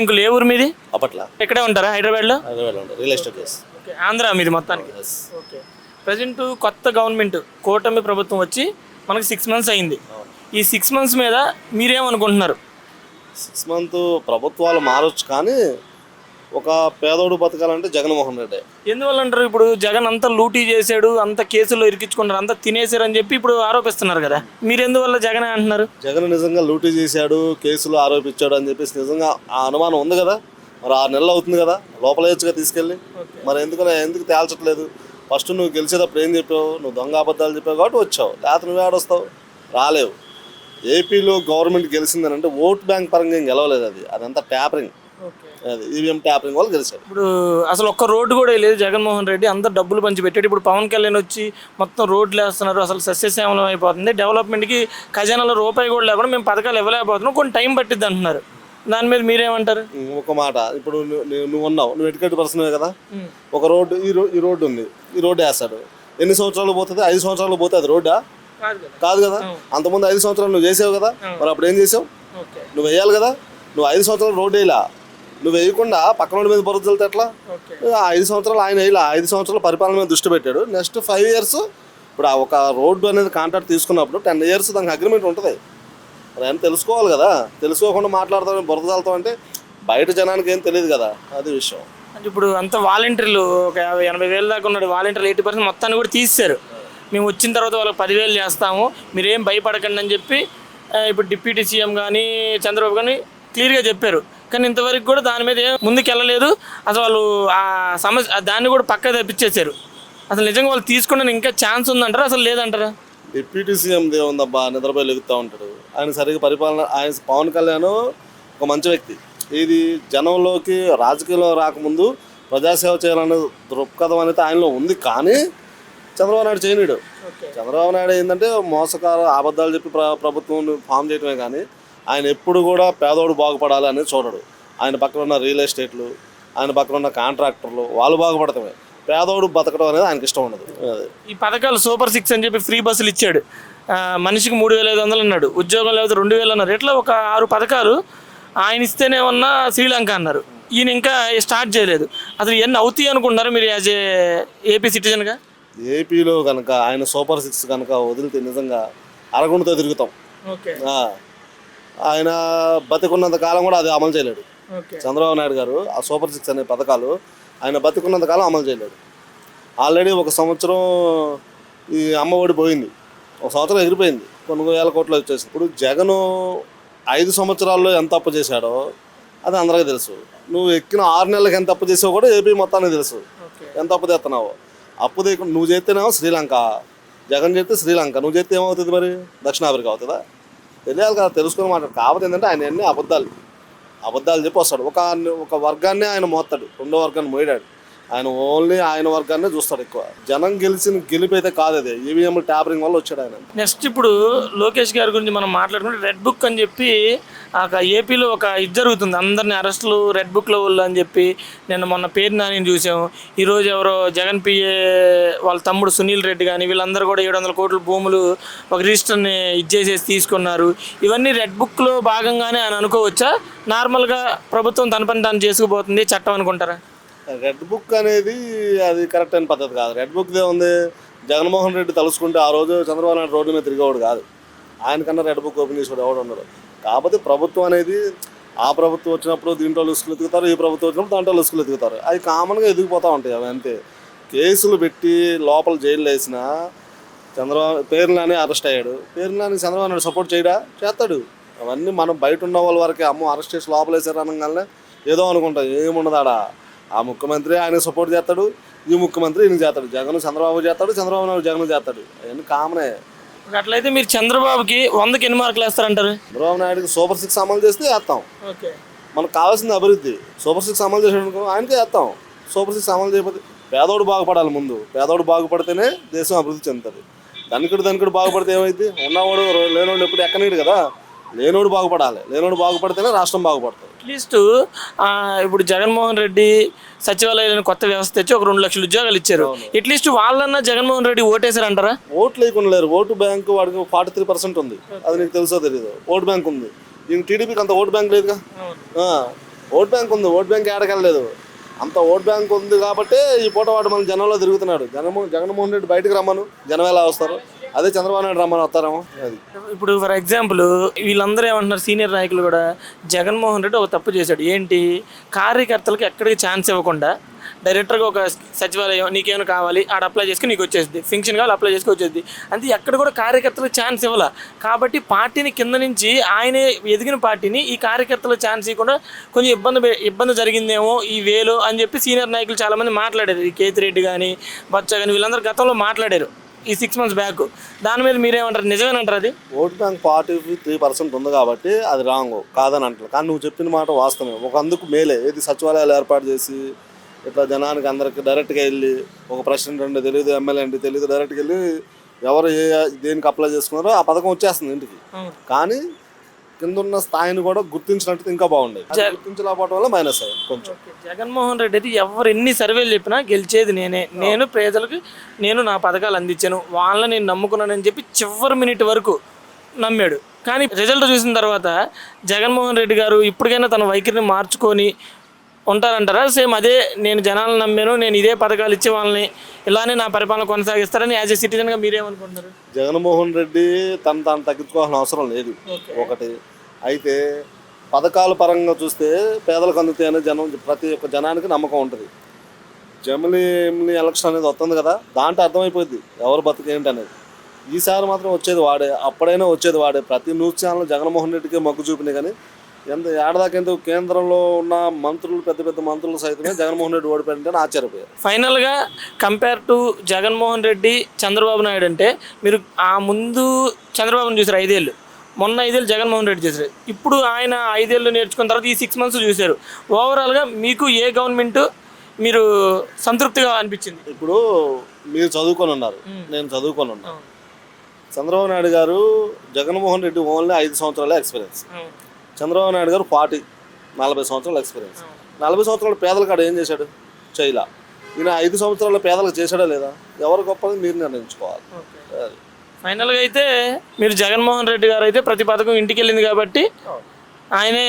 ఇంకో ఏ ఊరు మీది? అప్పట్లా. ఇక్కడే ఉంటారా? హైదరాబాద్ ఉంటుంది రియల్ ఎస్టేట్ ఓకే. ఆంధ్ర మీది మొత్తానికి? ఓకే. ప్రజెంట్ కొత్త గవర్నమెంట్ కూటమి ప్రభుత్వం వచ్చి మనకి సిక్స్ మంత్స్ అయింది. ఈ సిక్స్ మంత్స్ మీద మీరేమనుకుంటున్నారు? సిక్స్ మంత్ ప్రభుత్వాలు మారొచ్చు కానీ ఒక పేదోడు బతకాలంటే జగన్మోహన్ రెడ్డి. ఎందువల్ల అంటారు? ఇప్పుడు జగన్ అంతా లూటీ చేశాడు అంత కేసుల్లో ఇరికించుకున్నారు అంతా తినేశారు అని చెప్పి ఇప్పుడు ఆరోపిస్తున్నారు కదా. మీరు ఎందువల్ల జగన్ అంటున్నారు? జగన్ నిజంగా లూటీ చేశాడు కేసులు ఆరోపించాడు అని చెప్పేసి నిజంగా ఆ అనుమానం ఉంది కదా. మరి ఆరు నెలలు అవుతుంది కదా లోపలేయచ్చుగా తీసుకెళ్ళి. మరి ఎందుకు ఎందుకు తేల్చట్లేదు? ఫస్ట్ నువ్వు గెలిచేటప్పుడు ఏం చెప్పావు? నువ్వు దొంగ అబద్ధాలు చెప్పావు కాబట్టి వచ్చావు. లేకపోతే నువ్వు ఆడొస్తావు రాలేవు. ఏపీలో గవర్నమెంట్ గెలిచిందని అంటే ఓట్ బ్యాంక్ పరంగా ఏం గెలవలేదు అది. అదంతా ట్యాపరింగ్. ఈవీఎం ట్యాపరింగ్ వల్ల గెలిచాడు. ఇప్పుడు అసలు ఒక్క రోడ్డు కూడా లేదు జగన్మోహన్ రెడ్డి. అంతా డబ్బులు పంచి పెట్టాడు. ఇప్పుడు పవన్ కళ్యాణ్ వచ్చి మొత్తం రోడ్లు వేస్తున్నారు. అసలు సస్యశ్యామలం అయిపోతుంది. డెవలప్మెంట్కి ఖజానాలో రూపాయి కూడా లేకుండా మేము పథకాలు ఇవ్వలేకపోతున్నాం. కొన్ని టైం పట్టిద్ది అంటున్నారు. దాని మీద మీరేమంటారు? ఒక మాట. ఇప్పుడు నువ్వు- ఉన్నావు. నువ్వు ఎడ్యుకేటెడ్ పర్సన్ కదా? ఒక రోడ్డు ఈ రో ఈ రోడ్డు ఉంది. ఈ రోడ్డు వేస్తాడు. ఎన్ని సంవత్సరాలు పోతుంది? ఐదు సంవత్సరాలు పోతే అది రోడ్డా? కాదు కదా. అంతకుముందు ఐదు సంవత్సరాలు నువ్వు చేసావు కదా? మరి అప్పుడు ఏం చేసావు? నువ్వు వేయాలి కదా? నువ్వు ఐదు సంవత్సరాలు రోడ్డు వేయలా? నువ్వు వేయకుండా పక్కన మీద బురద వెళ్తే ఎట్లా? ఐదు సంవత్సరాలు ఆయన వేయలా. ఐదు సంవత్సరాల పరిపాలన మీద దృష్టి పెట్టాడు. నెక్స్ట్ ఫైవ్ ఇయర్స్ ఇప్పుడు ఆ ఒక రోడ్డు అనేది కాంట్రాక్ట్ తీసుకున్నప్పుడు టెన్ ఇయర్స్ దానికి అగ్రిమెంట్ ఉంటుంది. ఆయన తెలుసుకోవాలి కదా. తెలుసుకోకుండా మాట్లాడతాం బురద చల్లుతాం అంటే బయట జనానికి ఏం తెలియదు కదా. అది విషయం. అంటే ఇప్పుడు అంత వాలంటీర్లు ఒక యాభై ఎనభై వేల దాకా ఉన్నాడు. వాలంటీర్లు ఎయిటీ పర్సెంట్ మొత్తాన్ని కూడా తీసేశారు. మేము వచ్చిన తర్వాత వాళ్ళకి పదివేలు చేస్తాము. మీరేం భయపడకండి అని చెప్పి ఇప్పుడు డిప్యూటీ సీఎం కానీ చంద్రబాబు కానీ క్లియర్గా చెప్పారు. కానీ ఇంతవరకు కూడా దాని మీద ఏం ముందుకు వెళ్ళలేదు అసలు వాళ్ళు ఆ సమస్య దాన్ని కూడా పక్క తెప్పించేశారు. అసలు నిజంగా వాళ్ళు తీసుకున్న ఇంకా ఛాన్స్ ఉందంటారా? అసలు లేదంటారా? డిప్యూటీ సీఎం దేవుందబ్బా నిద్రపోయి లెగుతూ ఉంటాడు. ఆయన సరిగ్గా పరిపాలన ఆయన పవన్ కళ్యాణ్ ఒక మంచి వ్యక్తి. ఇది జనంలోకి రాజకీయంలో రాకముందు ప్రజాసేవ చేయాలనే దృక్పథం అనేది ఆయనలో ఉంది. కానీ చంద్రబాబు నాయుడు చేయనీడు చంద్రబాబు నాయుడు ఏంటంటే మోసకార అబద్ధాలు చెప్పి ప్ర ప్రభుత్వం ఫామ్ చేయటమే కానీ ఆయన ఎప్పుడు కూడా పేదోడు బాగుపడాలి అనేది చూడడు. ఆయన పక్కన ఉన్న రియల్ ఎస్టేట్లు ఆయన పక్కన ఉన్న కాంట్రాక్టర్లు వాళ్ళు బాగుపడటమే. పేదోడు బతకడం అనేది ఆయనకి ఇష్టం ఉండదు. ఈ పథకాలు సూపర్ సిక్స్ అని చెప్పి ఫ్రీ బస్సులు ఇచ్చాడు. మనిషికి మూడు వేల ఐదు వందలు అన్నాడు. ఉద్యోగం లేకపోతే రెండు వేలు అన్నారు. ఇట్లా ఒక ఆరు పథకాలు ఆయన ఇస్తేనే ఉన్న శ్రీలంక అన్నారు. ఈయన ఇంకా స్టార్ట్ చేయలేదు. అసలు ఇవన్నీ అవుతాయి అనుకుంటున్నారు మీరు యాజ్ ఏ ఏపీ సిటిజన్గా ఏపీలో కనుక ఆయన సూపర్ సిక్స్ కనుక వదిలితే నిజంగా అరగుంటతో తిరుగుతాం. ఓకే. ఆయన బతికున్నంత కాలం కూడా అది అమలు చేయలేడు. చంద్రబాబు నాయుడు గారు ఆ సూపర్ సిక్స్ అనే పథకాలు ఆయన బతికున్నంత కాలం అమలు చేయలేడు. ఆల్రెడీ ఒక సంవత్సరం ఈ అమ్మ ఒడి పోయింది. ఒక సంవత్సరం ఎగిరిపోయింది. కొన్ని వేల కోట్లు వచ్చేసి. ఇప్పుడు జగను ఐదు సంవత్సరాల్లో ఎంత అప్పు చేశాడో అది అందరికీ తెలుసు. నువ్వు ఎక్కిన ఆరు నెలలకు ఎంత అప్పు చేసావో కూడా ఏపీ మొత్తానికి తెలుసు. ఎంత అప్పు తెస్తున్నావు అప్పు తీయకుండా నువ్వు చేస్తేనేమో శ్రీలంక జగన్ చేస్తే శ్రీలంక నువ్వు చేస్తే ఏమవుతుంది మరి? దక్షిణాఫ్రికా అవుతుందా? తెలియాలి కదా తెలుసుకుని మాట్లాడు కాకపోతే ఏంటంటే ఆయన అన్ని అబద్ధాలు. అబద్ధాలు చెప్పి వస్తాడు. ఒక ఒక వర్గాన్ని ఆయన మోస్తాడు. రెండో వర్గాన్ని మోయడాడు. ఆయన ఓన్లీ ఆయన వర్గాన్ని చూస్తాడు ఎక్కువ. జనం గెలిచిన గెలిపి అయితే కాదు అది. ఈవీఎం ట్యాపరింగ్ వల్ల వచ్చాడు ఆయన. నెక్స్ట్ ఇప్పుడు లోకేష్ గారి గురించి మనం మాట్లాడుకుంటే రెడ్ బుక్ అని చెప్పి ఒక ఏపీలో ఒక ఇది జరుగుతుంది. అందరిని అరెస్టులు రెడ్ బుక్లో వాళ్ళు అని చెప్పి నేను మొన్న పేరు నాని చూసాము ఈరోజు ఎవరో జగన్ పిఏ వాళ్ళ తమ్ముడు సునీల్ రెడ్డి కానీ వీళ్ళందరూ కూడా ఏడు వందల కోట్ల భూములు ఒక రిజిస్టర్ని ఇచ్చేసేసి తీసుకున్నారు. ఇవన్నీ రెడ్ బుక్లో భాగంగానే అని అనుకోవచ్చా? నార్మల్గా ప్రభుత్వం తన పని తాను చేసుకుపోతుంది చట్టం అనుకుంటారా? రెడ్ బుక్ అనేది అది కరెక్ట్ అయిన పద్ధతి కాదు. రెడ్ బుక్ ఉంది జగన్మోహన్ రెడ్డి తలుచుకుంటే ఆ రోజు చంద్రబాబు నాయుడు రోడ్డు మీద తిరిగేవాడు కాదు. ఆయనకన్నా రెడ్ బుక్ ఓపెన్ చేసేవాడు ఎవడు ఉండడు. కాకపోతే ప్రభుత్వం అనేది ఆ ప్రభుత్వం వచ్చినప్పుడు దీంట్లో లుసుకులు ఎదుగుతారు ఈ ప్రభుత్వం వచ్చినప్పుడు దాంట్లో లుసుకులు ఎదుగుతారు. అవి కామన్గా ఎదిగిపోతూ ఉంటాయి అవి అంతే. కేసులు పెట్టి లోపల జైలు వేసిన చంద్రబాబు పేర్లానే అరెస్ట్ అయ్యాడు. పేర్లాని చంద్రబాబు నాయుడు సపోర్ట్ చేయడా? చేస్తాడు. అవన్నీ మనం బయట ఉన్న వాళ్ళ వరకే అమ్మో అరెస్ట్ చేసి లోపల వేసారు అనగానే ఏదో అనుకుంటాం ఏముండదాడా? ఆ ముఖ్యమంత్రి ఆయన సపోర్ట్ చేస్తాడు ఈ ముఖ్యమంత్రి ఈయన చేస్తాడు. జగన్ చంద్రబాబు చేస్తాడు చంద్రబాబు నాయుడు జగన్ చేస్తాడు. అవన్నీ కామనే అట్లయితే మీరు చంద్రబాబుకి వందకి ఎన్ని మార్కులు వేస్తారంటారు? చంద్రబాబు నాయుడుకి సూపర్ సిక్స్ అమలు చేస్తే వేస్తాం ఓకే. మనకు కావాల్సింది అభివృద్ధి. సూపర్ సిక్స్ అమలు చేసాడు ఆయనకే వేస్తాం సూపర్ సిక్స్ అమలు చేయకపోతే పేదోడు బాగుపడాలి ముందు. పేదోడు బాగుపడితేనే దేశం అభివృద్ధి చెందుతుంది. ధనికుడు ధనికుడు బాగుపడితే ఏమైంది ఉన్నవాడు లేనోడు ఎప్పుడు ఎక్కనీడు కదా. లేనోడు బాగుపడాలి. లేనోడు బాగుపడితేనే రాష్ట్రం బాగుపడుతుంది. అట్లీస్ట్ ఇప్పుడు జగన్మోహన్ రెడ్డి సచివాలయాలను కొత్త వ్యవస్థ తెచ్చి ఒక రెండు లక్షల ఉద్యోగాలు ఇచ్చారు. అట్లీస్ట్ వాళ్ళన్నా జగన్మోహన్ రెడ్డి ఓటేశారంటారా? ఓట్లు లేకుండా లేరు. ఓటు బ్యాంక్ వాడికి ఫార్టీ త్రీ పర్సెంట్ ఉంది. అది నీకు తెలుసో తెలియదు ఓటు బ్యాంక్ ఉంది. దీనికి టీడీపీకి అంత ఓటు బ్యాంక్ లేదుగా? ఆ, ఓట్ బ్యాంక్ ఉంది. ఓట్ బ్యాంక్ ఏడకెళ్ళలేదు అంత ఓట్ బ్యాంక్ ఉంది కాబట్టి ఈ పూట వాడు మన జనంలో తిరుగుతున్నాడు. జనమో జగన్మోహన్ రెడ్డి బయటకు రమ్మను. జనం ఎలా వస్తారు? అదే చంద్రబాబు నాయుడు రమ్మని వస్తారేమో? అది. ఇప్పుడు ఫర్ ఎగ్జాంపుల్ వీళ్ళందరూ ఏమంటున్నారు? సీనియర్ నాయకులు కూడా జగన్మోహన్ రెడ్డి ఒక తప్పు చేశాడు. ఏంటి? కార్యకర్తలకు ఎక్కడికి ఛాన్స్ ఇవ్వకుండా డైరెక్టర్గా ఒక సచివాలయం నీకేమైనా కావాలి ఆడ అప్లై చేసుకుని నీకు వచ్చేది ఫంక్షన్ కావాలి అప్లై చేసుకుని వచ్చేది అంతే ఎక్కడ కూడా కార్యకర్తలు ఛాన్స్ ఇవ్వాల. కాబట్టి పార్టీని కింద నుంచి ఆయనే ఎదిగిన పార్టీని ఈ కార్యకర్తలు ఛాన్స్ ఇవ్వకుండా కొంచెం ఇబ్బంది ఇబ్బంది జరిగిందేమో ఈ వేలో అని చెప్పి సీనియర్ నాయకులు చాలామంది మాట్లాడారు. ఈ కేతిరెడ్డి కానీ బచ్చ కానీ వీళ్ళందరూ గతంలో మాట్లాడారు ఈ సిక్స్ మంత్స్ బ్యాక్ దాని మీద మీరేమంటారు? నిజమేనంటారు అది? Vote bank forty three percent ఉంది కాబట్టి అది రాంగ్ కాదని అంటారు కానీ నువ్వు చెప్పిన మాట వాస్తవమే. ఒక అందుకు మేలే. ఏది సచివాలయాలు ఏర్పాటు చేసి ఇట్లా జనానికి అందరికి డైరెక్ట్గా వెళ్ళి ఒక ప్రెసిడెంట్ అంటే తెలియదు ఎమ్మెల్యే అంటే తెలియదు డైరెక్ట్గా వెళ్ళి ఎవరు ఏ దేనికి అప్లై చేసుకున్నారో ఆ పథకం వచ్చేస్తుంది ఇంటికి. కానీ కింద ఉన్న స్థాయిని కూడా గుర్తించినట్టు ఇంకా బాగుండేది. గుర్తించలేకపోవడం వల్ల మైనస్ అయ్యింది కొంచెం. జగన్మోహన్ రెడ్డి అయితే ఎవరు ఎన్ని సర్వేలు చెప్పినా గెలిచేది నేనే. నేను ప్రజలకు నేను నా పథకాలు అందించాను. వాళ్ళని నేను నమ్ముకున్నానని చెప్పి చివరి మినిట్ వరకు నమ్మాడు. కానీ రిజల్ట్ చూసిన తర్వాత జగన్మోహన్ రెడ్డి గారు ఇప్పటికైనా తన వైఖరిని మార్చుకొని ఉంటారంటారా? సేమ్ అదే నేను జనాలను నమ్మాను నేను ఇదే పథకాలు ఇచ్చే వాళ్ళని ఇలానే నా పరిపాలన కొనసాగిస్తారని యాజ్ ఎ సిటిజన్గా మీరేమనుకుంటున్నారు జగన్మోహన్ రెడ్డి తను తాను తగ్గించుకోవాల్సిన అవసరం లేదు. ఒకటి. అయితే పథకాల పరంగా చూస్తే పేదలకు అందుతాయని జనం ప్రతి ఒక్క జనానికి నమ్మకం ఉంటుంది. జమిలీ ఎమిలీ ఎలక్షన్ అనేది వస్తుంది కదా దాంట్లో అర్థమైపోద్ది ఎవరు బతుకేంటి అనేది. ఈసారి మాత్రం వచ్చేది వాడే అప్పుడైనా వచ్చేది వాడే ప్రతి న్యూస్ ఛానల్ జగన్మోహన్ రెడ్డికే మొగ్గు చూపినాయి కానీ ఎంత ఏడాదాకా ఎందుకు కేంద్రంలో ఉన్న మంత్రులు పెద్ద పెద్ద మంత్రులు సైతమే జగన్మోహన్ రెడ్డి ఓడిపోయింటే ఆశ్చర్యపోయారు. ఫైనల్గా కంపేర్ టు జగన్మోహన్ రెడ్డి చంద్రబాబు నాయుడు అంటే మీరు ఆ ముందు చంద్రబాబును చూసారు ఐదేళ్ళు. మొన్న ఐదేళ్ళు జగన్మోహన్ రెడ్డి చేశారు. ఇప్పుడు ఆయన ఐదేళ్ళు నేర్చుకున్న తర్వాత ఈ సిక్స్ మంత్స్ చూశారు. ఓవరాల్గా మీకు ఏ గవర్నమెంట్ మీరు సంతృప్తిగా అనిపించింది? ఇప్పుడు మీరు చదువుకొని ఉన్నారు. నేను చదువుకొని ఉన్నాను చంద్రబాబు నాయుడు గారు జగన్మోహన్ రెడ్డి ఓన్లీ ఐదు సంవత్సరాల ఎక్స్పీరియన్స్. చంద్రబాబు నాయుడు గారు ఫార్టీ నలభై సంవత్సరాల ఎక్స్పీరియన్స్ నలభై సంవత్సరాల పేదల కాడ ఏం చేశాడు? చేయలా. ఈయన ఐదు సంవత్సరాల పేదలకు చేశాడా లేదా? ఎవరు గొప్పది మీరు నిర్ణయించుకోవాలి. ఫైనల్గా అయితే మీరు జగన్మోహన్ రెడ్డి గారు అయితే ప్రతి పథకం ఇంటికి వెళ్ళింది కాబట్టి ఆయనే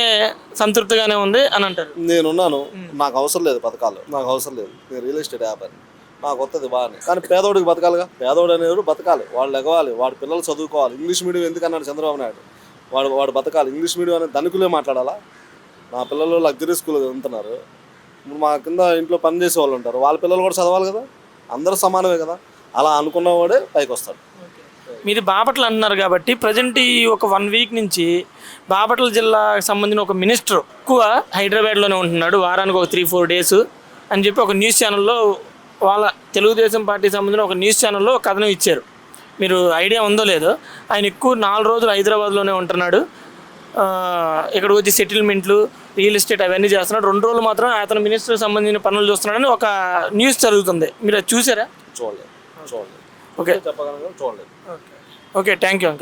సంతృప్తిగానే ఉంది అని అంటారు. నేనున్నాను. నాకు అవసరం లేదు పథకాలు. నాకు అవసరం లేదు. నేను రియల్ ఎస్టేట్ వ్యాపారి నాకు వస్తుంది బాగానే. కానీ పేదోడికి బతకాలిగా? పేదోడు అనేవాడు బతకాలి. వాళ్ళు ఎగవాలి వాడి పిల్లలు చదువుకోవాలి. ఇంగ్లీష్ మీడియం ఎందుకన్నాడు చంద్రబాబు నాయుడు? వాడు వాడు బతకాలి. ఇంగ్లీష్ మీడియం అనేది ధనికులే మాట్లాడాలా? నా పిల్లలు లగ్జరీ స్కూల్ చదువుతున్నారు. ఇప్పుడు మా కింద ఇంట్లో పని చేసే వాళ్ళు ఉంటారు. వాళ్ళ పిల్లలు కూడా చదవాలి కదా? అందరూ సమానమే కదా? అలా అనుకున్నవాడే పైకి వస్తాడు మీది బాపట్ల అంటున్నారు కాబట్టి ప్రజెంట్ ఈ ఒక వన్ వీక్ నుంచి బాపట్ల జిల్లాకు సంబంధించిన ఒక మినిస్టర్ ఎక్కువ హైదరాబాద్లోనే ఉంటున్నాడు. వారానికి ఒక త్రీ ఫోర్ డేస్ అని చెప్పి ఒక న్యూస్ ఛానల్లో వాళ్ళ తెలుగుదేశం పార్టీకి సంబంధించిన ఒక న్యూస్ ఛానల్లో ఒక కథనం ఇచ్చారు. మీరు ఐడియా ఉందో లేదో ఆయన ఎక్కువ నాలుగు రోజులు హైదరాబాద్లోనే ఉంటున్నాడు. ఇక్కడికి వచ్చి సెటిల్మెంట్లు రియల్ ఎస్టేట్ అవన్నీ చేస్తున్నాడు. రెండు రోజులు మాత్రం అతను మినిస్టర్ సంబంధించిన పనులు చూస్తున్నాడని ఒక న్యూస్ జరుగుతుంది. మీరు అది చూసారా? చూడలేదు. చూడలేదు. ఓకే. చూడలేదు. ఓకే. Thank you uncle.